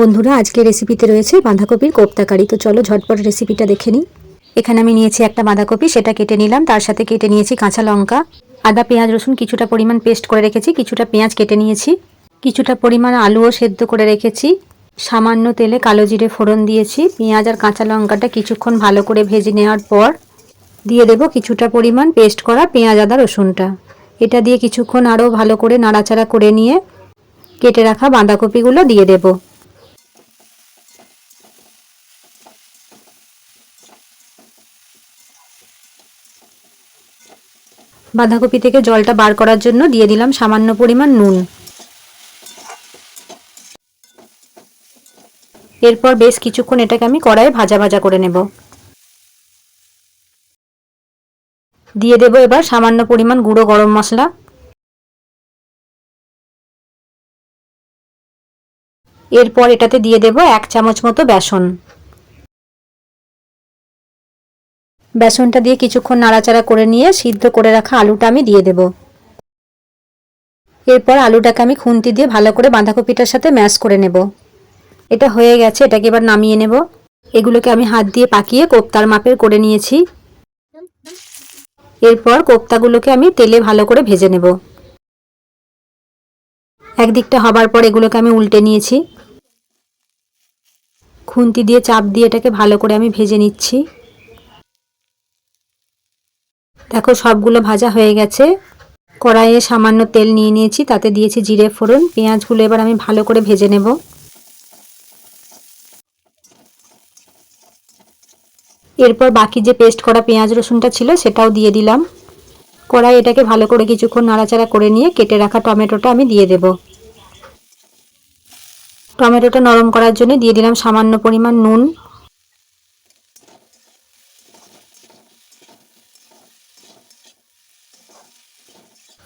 বন্ধুরা আজকে রেসিপিতে রয়েছে বাঁধাকপির কোপ্তাকারি। তো চলো ঝটপট রেসিপিটা দেখে নিই। এখানে আমি নিয়েছি একটা বাঁধাকপি, সেটা কেটে নিলাম। তার সাথে কেটে নিয়েছি কাঁচা লঙ্কা। আদা, পেঁয়াজ, রসুন, কিছুটা পরিমাণ পেস্ট করে রেখেছি, কিছুটা পেঁয়াজ কেটে নিয়েছি। কিছুটা পরিমাণ আলুও সেদ্ধ করে রেখেছি। সামান্য তেলে কালো জিরে ফোড়ন দিয়েছি। পেঁয়াজ আর কাঁচা লঙ্কাটা কিছুক্ষণ ভালো করে ভেজে নেওয়ার পর দিয়ে দেব কিছুটা পরিমাণ পেস্ট করা পেঁয়াজ, আদা, রসুনটা। এটা দিয়ে কিছুক্ষণ আরও ভালো করে নাড়াচাড়া করে নিয়ে কেটে রাখা বাঁধাকপিগুলো দিয়ে দেবো। বাঁধাকপি থেকে জলটা বার করার জন্য দিয়ে দিলাম সামান্য পরিমাণ নুন। এরপর বেশ কিছুক্ষণ এটাকে আমি কড়াইয়ে ভাজা ভাজা করে নেব। দিয়ে দেব এবার সামান্য পরিমাণ গুঁড়ো গরম মশলা। এরপর এটাতে দিয়ে দেব এক চামচ মতো বেসন। বেসনটা দিয়ে কিছুক্ষণ নাড়াচাড়া করে নিয়ে সিদ্ধ করে রাখা আলুটা আমি দিয়ে দেব। এরপর আলুটাকে আমি খুন্তি দিয়ে ভালো করে বাঁধাকপিটার সাথে ম্যাশ করে নেব। এটা হয়ে গেছে, এটাকে এবার নামিয়ে নেব। এগুলোকে আমি হাত দিয়ে পাকিয়ে কোপ্তার মাপের করে নিয়েছি। এরপর কোপ্তাগুলোকে আমি তেলে ভালো করে ভেজে নেব। একদিকটা হবার পর এগুলোকে আমি উল্টে নিয়েছি। খুন্তি দিয়ে চাপ দিয়ে এটাকে ভালো করে আমি ভেজে নিচ্ছি। দেখো, সবগুলো ভাজা হয়ে গেছে। কড়াইয়ে সামান্য তেল নিয়ে নিয়েছি, তাতে দিয়েছি জিরে, ফোড়ন, পেঁয়াজগুলো এবার আমি ভালো করে ভেজে নেব। এরপর বাকি যে পেস্ট করা পেঁয়াজ রসুনটা ছিল, সেটাও দিয়ে দিলাম। কড়াই এটাকে ভালো করে কিছুক্ষণ নাড়াচাড়া করে নিয়ে কেটে রাখা টমেটোটা আমি দিয়ে দেব। টমেটোটা নরম করার জন্য দিয়ে দিলাম সামান্য পরিমাণ নুন।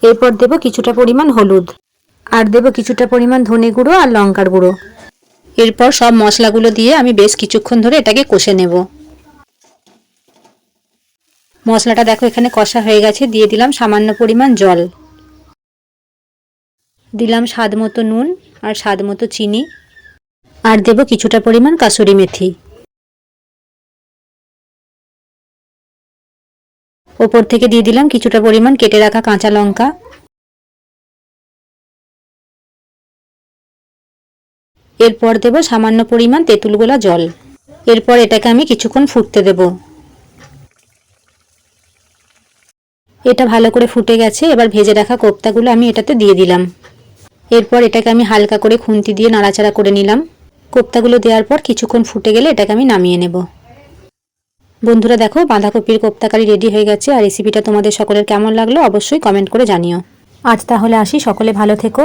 এরপর দেব কিছুটা পরিমাণ হলুদ। আর দেব কিছুটা পরিমাণ ধনে গুঁড়ো আর লঙ্কার গুঁড়ো। এরপর সব মশলাগুলো দিয়ে আমি বেশ কিছুক্ষণ ধরে এটাকে কষে নেব। মশলাটা দেখো এখানে কষা হয়ে গেছে, দিয়ে দিলাম সামান্য পরিমাণ জল। দিলাম স্বাদ মতো নুন আর স্বাদ মতো চিনি। আর দেব কিছুটা পরিমাণ কাসুরি মেথি। ওপর থেকে দিয়ে দিলাম কিছুটা পরিমাণ কেটে রাখা কাঁচা লঙ্কা। এরপর দেব সামান্য পরিমাণ তেঁতুল গোলা জল। এরপর এটাকে আমি কিছুক্ষণ ফুটতে দেব। এটা ভালো করে ফুটে গেছে, এবার ভেজে রাখা কোপ্তাগুলো আমি এটাতে দিয়ে দিলাম। এরপর এটাকে আমি হালকা করে খুন্তি দিয়ে নাড়াচাড়া করে নিলাম। কোপ্তাগুলো দেওয়ার পর কিছুক্ষণ ফুটে গেলে এটাকে আমি নামিয়ে নেব। বন্ধুরা দেখো, বাঁধাকপির কোপ্তাকারি রেডি হয়ে গেছে আর রেসিপিটা তোমাদের সকলের কেমন লাগল অবশ্যই কমেন্ট করে জানিও। আজ তাহলে আসি, সকলে ভালো থেকো।